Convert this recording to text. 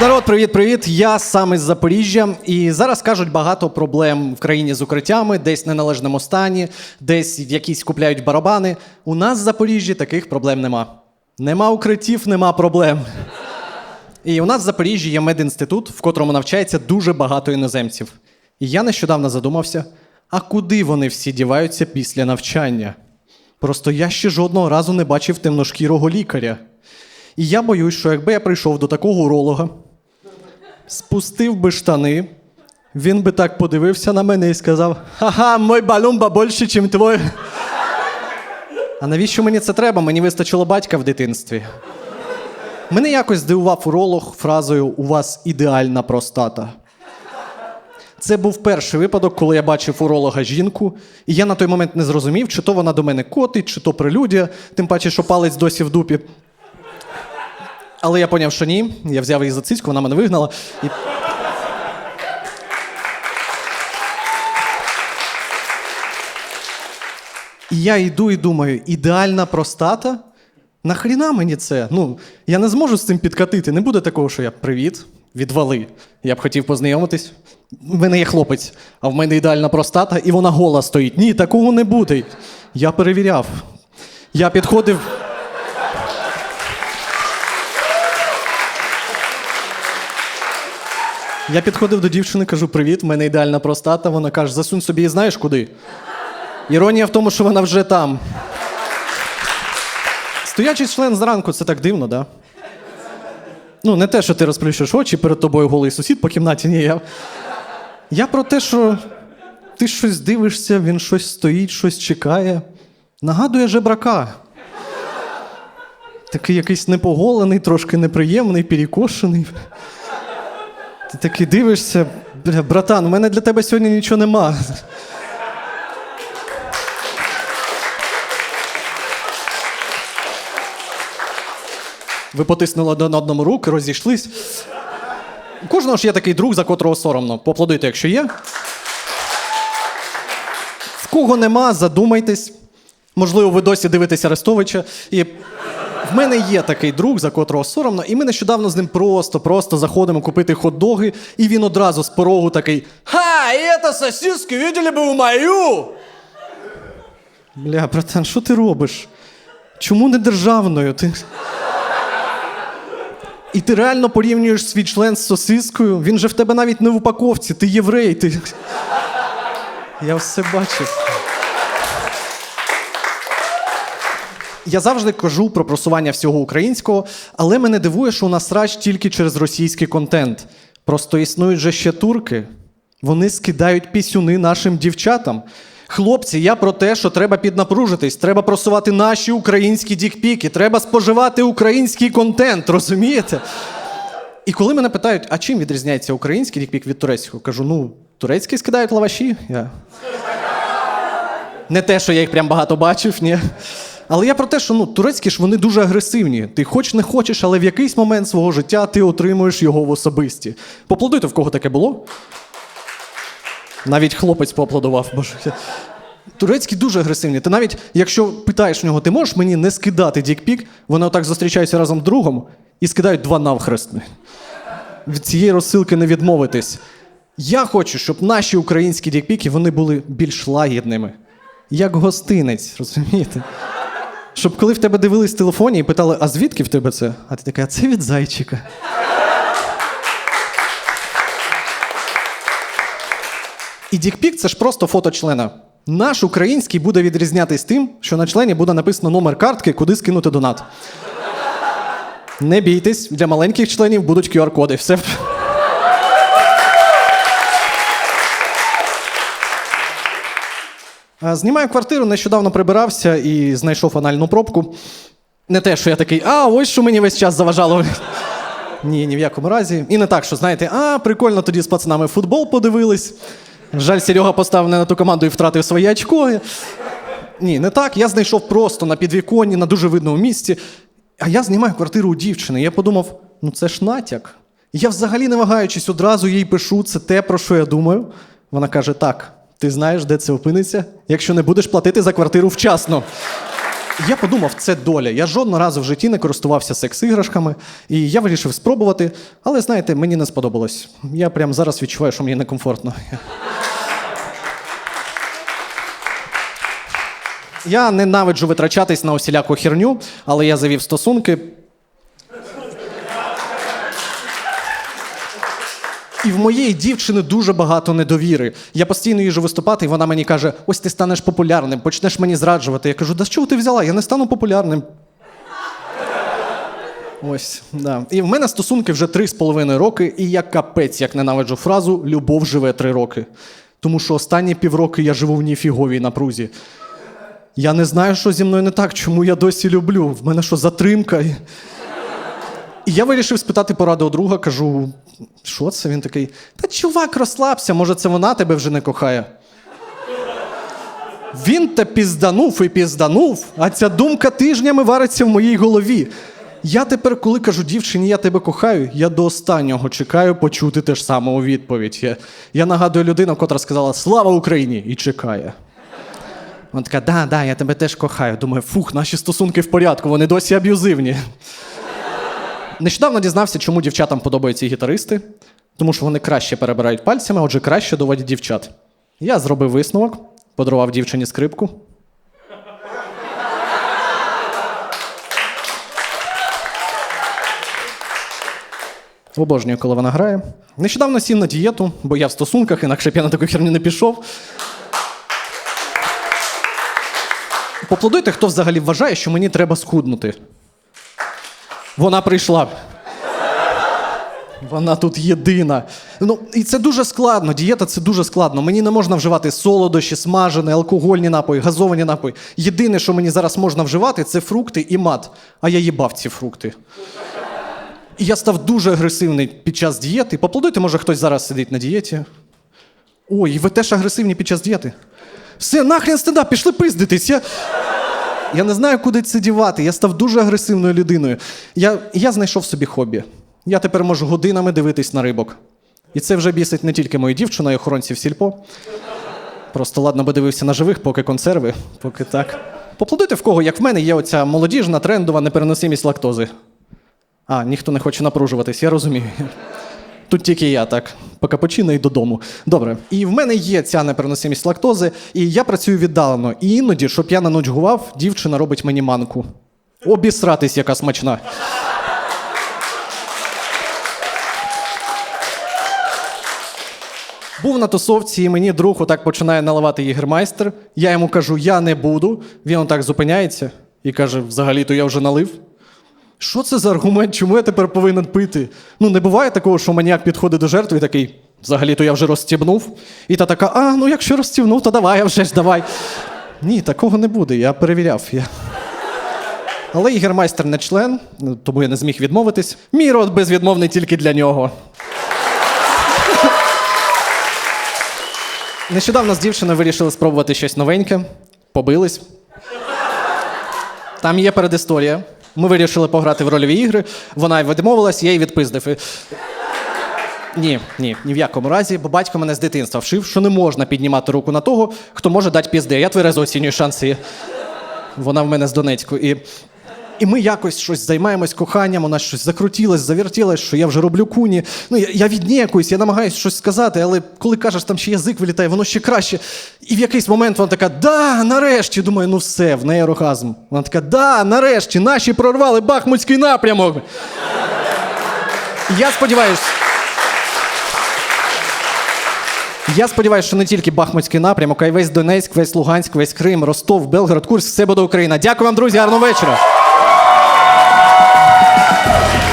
Народ, привіт, привіт. Я сам із Запоріжжя. І зараз кажуть багато проблем в країні з укриттями, десь в неналежному стані, десь в якісь купляють барабани. У нас в Запоріжжі таких проблем нема. Нема укриттів, нема проблем. І у нас в Запоріжжі є медінститут, в котрому навчається дуже багато іноземців. І я нещодавно задумався: а куди вони всі діваються після навчання? Просто я ще жодного разу не бачив темношкірого лікаря. І я боюсь, що якби я прийшов до такого уролога, спустив би штани, він би так подивився на мене і сказав: Ха-ха, мой балумба більше, ніж твой. А навіщо мені це треба? Мені вистачило батька в дитинстві. Мене якось здивував уролог фразою У вас ідеальна простата. Це був перший випадок, коли я бачив уролога жінку, і я на той момент не зрозумів, чи то вона до мене котить, чи то прелюдія, тим паче, що палець досі в дупі. Але я поняв, що ні. Я взяв її за цицьку, вона мене вигнала. І... І я йду і думаю, ідеальна простата? Нахріна мені це? Ну, я не зможу з цим підкатити. Не буде такого, що я привіт, відвали. Я б хотів познайомитись. У мене є хлопець, а в мене ідеальна простата, і вона гола стоїть. Ні, такого не буде. Я перевіряв. Я підходив. Я підходив до дівчини, кажу: привіт, в мене ідеальна простата. Вона каже, засунь собі і знаєш куди. Іронія в тому, що вона вже там. Стоячий член зранку це так дивно, да? Ну, не те, що ти розплющиш очі, перед тобою голий сусід по кімнаті, ні. Я, я про те, що ти щось дивишся, він щось стоїть, щось чекає. Нагадує жебрака. Такий якийсь непоголений, трошки неприємний, перекошений. Ти такий дивишся, бля, братан, у мене для тебе сьогодні нічого нема. Ви потиснули один одному руки, розійшлись. Кожного ж є такий друг, за котрого соромно. Поаплодуйте, якщо є. В кого нема, задумайтесь. Можливо, ви досі дивитесь Арестовича. І в мене є такий друг, за котрого соромно, і ми нещодавно з ним просто-просто заходимо купити хот-доги, і він одразу з порогу такий: Ха, і це сосиски, видели би у мою? Бля, братан, що ти робиш? Чому не державною? Ти... І ти реально порівнюєш свій член з сосискою? Він же в тебе навіть не в упаковці, ти єврей. Ти... Я все бачив. Я завжди кажу про просування всього українського, але мене дивує, що у нас срач тільки через російський контент. Просто існують же ще турки. Вони скидають пісюни нашим дівчатам. Хлопці, я про те, що треба піднапружитись, треба просувати наші українські дікпіки, треба споживати український контент, розумієте? І коли мене питають, а чим відрізняється український дікпік від турецького, кажу: ну, турецький скидають лаваші. Я... Не те, що я їх прям багато бачив, ні. Але я про те, що ну, турецькі ж вони дуже агресивні. Ти хоч не хочеш, але в якийсь момент свого життя ти отримуєш його в особисті. Поаплодуйте, в кого таке було? Навіть хлопець поаплодував. Боже. Турецькі дуже агресивні. Ти навіть, якщо питаєш в нього, ти можеш мені не скидати дікпік, вони отак зустрічаються разом з другом і скидають два навхрестни. Від цієї розсилки не відмовитись. Я хочу, щоб наші українські дікпіки вони були більш лагідними, як гостинець, розумієте? Щоб коли в тебе дивились в телефоні і питали, а звідки в тебе це? А ти така, а це від зайчика. І дікпік це ж просто фото члена. Наш український буде відрізнятись тим, що на члені буде написано номер картки, куди скинути донат. Не бійтесь, для маленьких членів будуть QR-коди. Все. Знімаю квартиру, нещодавно прибирався і знайшов анальну пробку. Не те, що я такий, а ось що мені весь час заважало. Ні, ні в якому разі. І не так, що знаєте, а прикольно тоді з пацанами футбол подивились. Жаль, Серега поставив не на ту команду і втратив своє очко. Ні, не так. Я знайшов просто на підвіконні, на дуже видному місці. А я знімаю квартиру у дівчини. Я подумав, ну це ж натяк. Я взагалі не вагаючись, одразу їй пишу, це те, про що я думаю. Вона каже: так, ти знаєш, де це опиниться, якщо не будеш платити за квартиру вчасно. Я подумав, це доля. Я жодного разу в житті не користувався секс-іграшками, і я вирішив спробувати, але знаєте, мені не сподобалось. Я прямо зараз відчуваю, що мені некомфортно. Я ненавиджу витрачатись на усіляку херню, але я завів стосунки. І в моєї дівчини дуже багато недовіри. Я постійно їжу виступати, і вона мені каже: ось ти станеш популярним, почнеш мені зраджувати. Я кажу, да з чого ти взяла? Я не стану популярним. Ось, да. І в мене стосунки вже три з половиною роки, і я капець, як ненавиджу фразу Любов живе три роки. Тому що останні півроки я живу в ніфіговій напрузі. Я не знаю, що зі мною не так, чому я досі люблю. В мене що, затримка? І я вирішив спитати поради у друга, кажу: що це? Він такий: Та чувак, розслабся, може, це вона тебе вже не кохає. Він те пізданув і пізданув, а ця думка тижнями вариться в моїй голові. Я тепер, коли кажу дівчині, я тебе кохаю, я до останнього чекаю почути те ж саме у відповідь. Я, я нагадую людину, котра сказала Слава Україні! і чекає. Вона така, да, да, я тебе теж кохаю. Думаю, фух, наші стосунки в порядку, вони досі аб'юзивні. Нещодавно дізнався, чому дівчатам подобаються гітаристи, тому що вони краще перебирають пальцями, отже, краще доводять дівчат. Я зробив висновок, подарував дівчині скрипку. Обожнюю, коли вона грає. Нещодавно сів на дієту, бо я в стосунках, інакше б я на таку херню не пішов. Поплодуйте, хто взагалі вважає, що мені треба схуднути. Вона прийшла. Вона тут єдина. Ну, і це дуже складно. Дієта це дуже складно. Мені не можна вживати солодощі, смажені, алкогольні напої, газовані напої. Єдине, що мені зараз можна вживати, це фрукти і мат. А я їбав ці фрукти. І я став дуже агресивний під час дієти. Поплодуйте, може, хтось зараз сидить на дієті. Ой, ви теж агресивні під час дієти. Все, нахрен стендап, пішли пиздитись. Я... Я не знаю, куди це дівати. Я став дуже агресивною людиною. Я, я знайшов собі хобі. Я тепер можу годинами дивитись на рибок. І це вже бісить не тільки мою дівчину і охоронців сільпо. Просто ладно би дивився на живих, поки консерви, поки так. Поплодуйте в кого, як в мене, є оця молодіжна, трендова непереносимість лактози. А, ніхто не хоче напружуватись, я розумію. Тут тільки я так, по капучино і додому. Добре. І в мене є ця непереносимість лактози, і я працюю віддалено. І іноді, щоб я не нудьгував, дівчина робить мені манку. Обісратись, яка смачна. Був на тусовці, і мені друг отак починає наливати єгермайстер. Я йому кажу, я не буду. Він отак зупиняється і каже: взагалі-то я вже налив. Що це за аргумент? Чому я тепер повинен пити? Ну, не буває такого, що маніяк підходить до жертви і такий, взагалі-то я вже розстібнув. І та така, а, ну якщо розстібнув, то давай, а вже ж давай. Ні, такого не буде, я перевіряв. Я... Але ігермайстер не член, тому я не зміг відмовитись. Мій рот безвідмовний тільки для нього. Нещодавно з дівчиною вирішили спробувати щось новеньке, побились. Там є передісторія. Ми вирішили пограти в рольові ігри, вона відмовилась, я її відпиздив. І... Ні, ні, ні в якому разі, бо батько мене з дитинства вшив, що не можна піднімати руку на того, хто може дати пізди. Я тверезо оцінюю шанси. Вона в мене з Донецьку. І, і ми якось щось займаємось коханням, вона щось закрутілась, завертілась, що я вже роблю куні. Ну, я, я віднікуюсь, я намагаюся щось сказати, але коли кажеш, там ще язик вилітає, воно ще краще. І в якийсь момент вона така, да, нарешті. Думаю, ну все, в неї оргазм. Вона така, да, нарешті, наші прорвали Бахмутський напрямок. Я сподіваюся. Я сподіваюся, що не тільки Бахмутський напрямок, а й весь Донецьк, весь Луганськ, весь Крим, Ростов, Белгород, Курськ, все буде Україна. Дякую вам, друзі, гарного вечора. Woo!